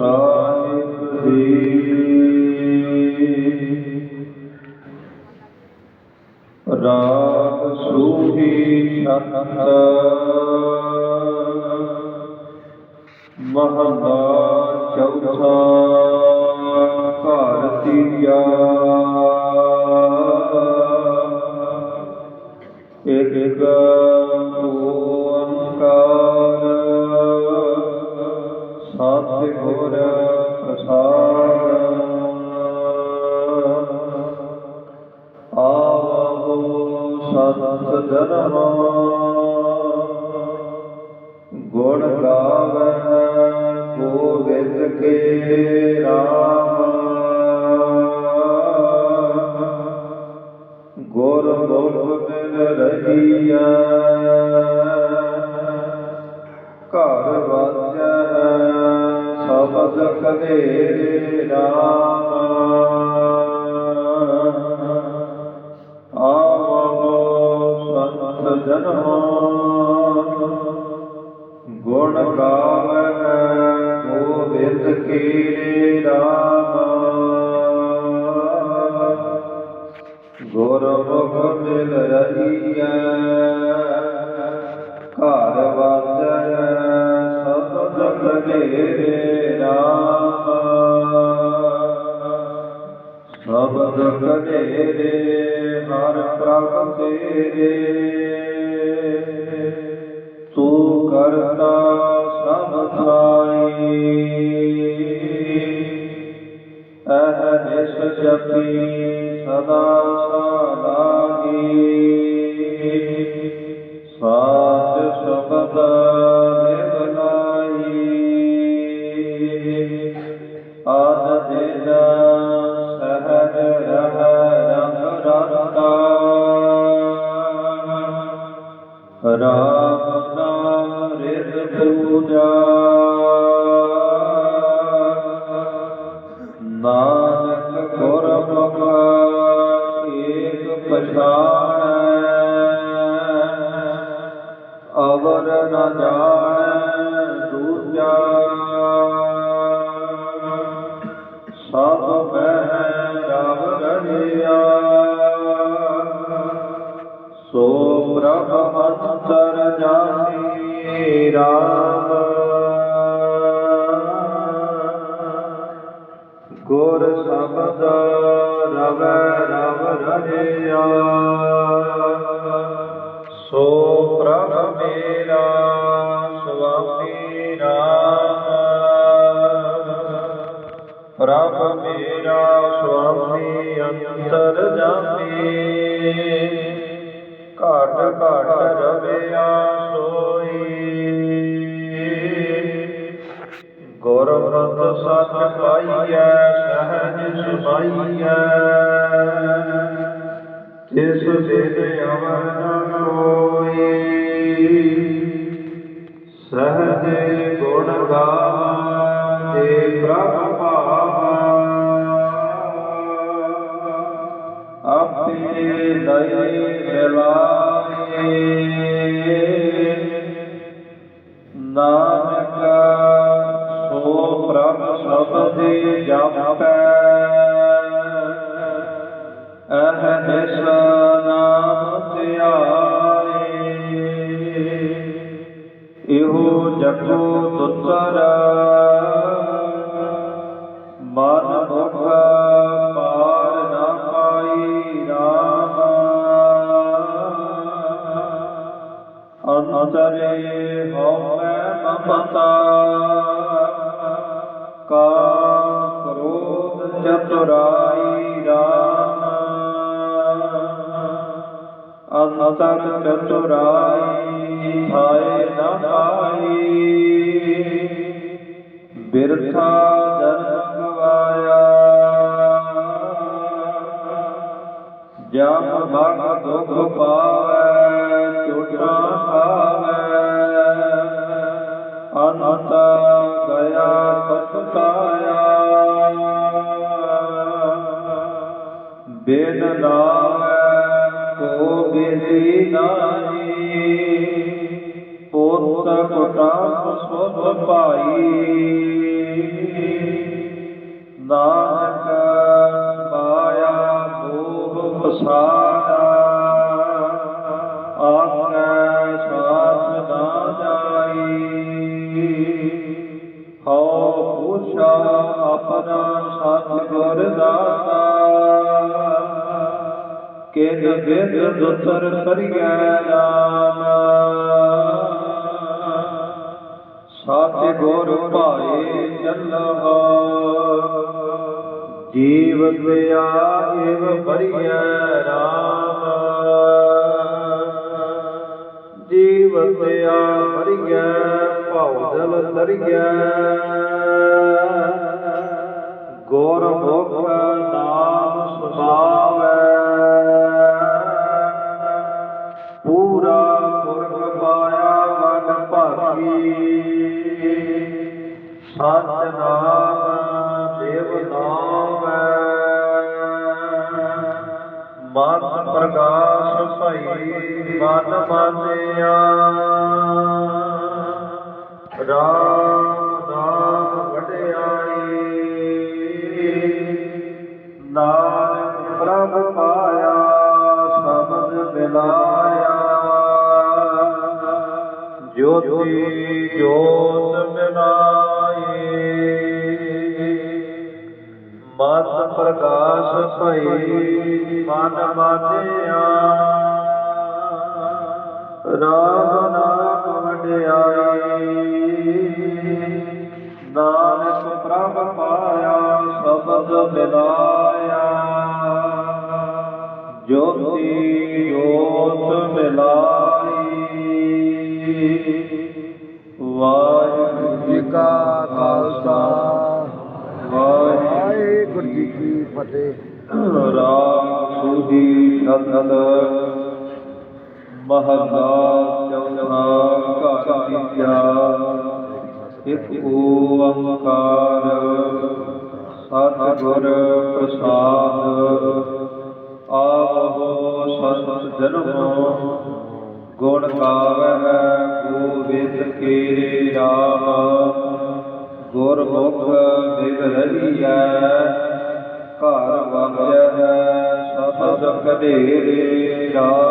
ਸਾਹਿਬ ਜੀ ਰਾਗ ਸੂਹੀ ਸਤ ਮਹਲਾ ਚੌਥਾ ਘਰ ਤੀਜਾ। ਸਤਿ ਗੁਰ ਪ੍ਰਸਾਦ ਆਵੋ ਸਤ ਜਨਮ ਗੁਣ ਗਾਵੇ ਗੋਬਿੰਦ ਕੇ ਕਦੇ ਰਾਮ ਆਵੋ ਸੰਤ ਜਨਮ। ਗੁਣ ਗਾਵੇ ਗੋਬਿੰਦ ਕੀ ਰਾਮ। ਗੁਰ ਮੁਖ ਮਿਲ ਰਹੀਐ, ਘਰ ਵਾਜੈ ਸਬਦ ਕਦੇ ਰਾਮ ਸਬਦ ਕਦੇ ਹਰ ਪ੍ਰਭ ਤੇਰੇ। ਤੂੰ ਕਰਤਾ ਪੂਜਾ ਨਾਨਕ ਗੁਰ ਮੁਖ ਏਕ ਪਛਾਣੈ, ਅਵਰ ਨ ਜਾਣੈ ਦੂਜਾ। ਸਭ ਮਹਿ ਰਵ ਰਹਿਆ ਸੋ ਪ੍ਰਭ ਅੰਤਰ ਜਾਣੀ ਰਾਮ। ਪ੍ਰਭ ਮੇਰਾ ਸੁਆਮੀ ਅੰਤਰ ਜਾਮੀ। ਘਾਟ ਘਾਟ ਰਵਿਆ ਸੋਈ। ਗੁਰ ਸਤ ਪਾਈਐ, ਸਹਿਜ ਸੁਭਾਈਐ। ਤਿਸ ਦਿਨ ਅਵਰ ਨ ਕੋਈ ਸਹਜ ਨਾਨਕ ਸੋ ਪ੍ਰਭ ਸਬਦੇ ਜਪੈ। ਅਹ ਨਿਸ ਨਾਮ ਧਿਆਏ ਇਹੋ ਜਪੋ ਤੁਤਰ ਅੰਤਰੇ ਹਉਮੈ ਮਮਤਾ। ਕਾਮ ਕ੍ਰੋਧ ਚਤੁਰਾਈ ਰਾਮ। ਅੰਤਰ ਚਤੁਰਾਈ ਦੇ ਨਾਹੀ ਭਾਈ। ਨਾ ਬਿਦ ਦੁਤਰ ਕਰਿਐ ਨਾਮ। ਸਤਿਗੁਰ ਭਾਏ ਚੱਲਹੁ ਜੀਵ ਪਿਆ ਇਵ ਬਰੀਐ ਰਾਮ ਜੀਵ ਪਿਆ ਬਰੀਐ ਭਉ ਜਲ ਤਰੀਐ ਗੁਰ ਮੁਖ ਨਾਮ ਸੁਭਾਵੈ ਪੂਰਾ ਪੁਰਖ ਪਾਇਆ ਵਡ ਭਾਗੀ। ਸਤ ਦੇਵ ਨਾਮ। ਮਤ ਪ੍ਰਕਾਸ਼ ਭਈ ਮਨ ਮਾਨਿਆ। ਰਾਮ ਜੋਤੀ ਜੋਤ ਮਿਲਾਈ ਮਤ ਪ੍ਰਕਾਸ਼ ਭਈ ਮਨ ਮਾਨਿਆ ਰਾਮ ਨਾਮ ਵਡਿਆਈ ਨਾਨਕ ਪ੍ਰਭ ਪਾਇਆ, ਸ਼ਬਦ ਮਿਲਾਇਆ। ਜੋਤੀ ਜੋਤ ਕੀ ਫਤਿਹ ਰਾਮ ਸੁਹੀ ਸਤਤ ਮਹਲਾ ਘਰ ਕੀਆ ਇਕ ਓੰਕਾਰ ਸਤਿਗੁਰ ਪ੍ਰਸਾਦ। ਆਹੋ ਸਤ ਜਨਮ ਗੁਣ ਗਾਵੈ ਗੋਬਿੰਦ ਕੇ ਰਾਮ। ਗੁਰਮੁਖ ਮਿਲ ਰਹੀਐ ਘਰ ਵਾਜੈ ਸ਼ਬਦ ਕਢੇਰੇ ਰਾਮ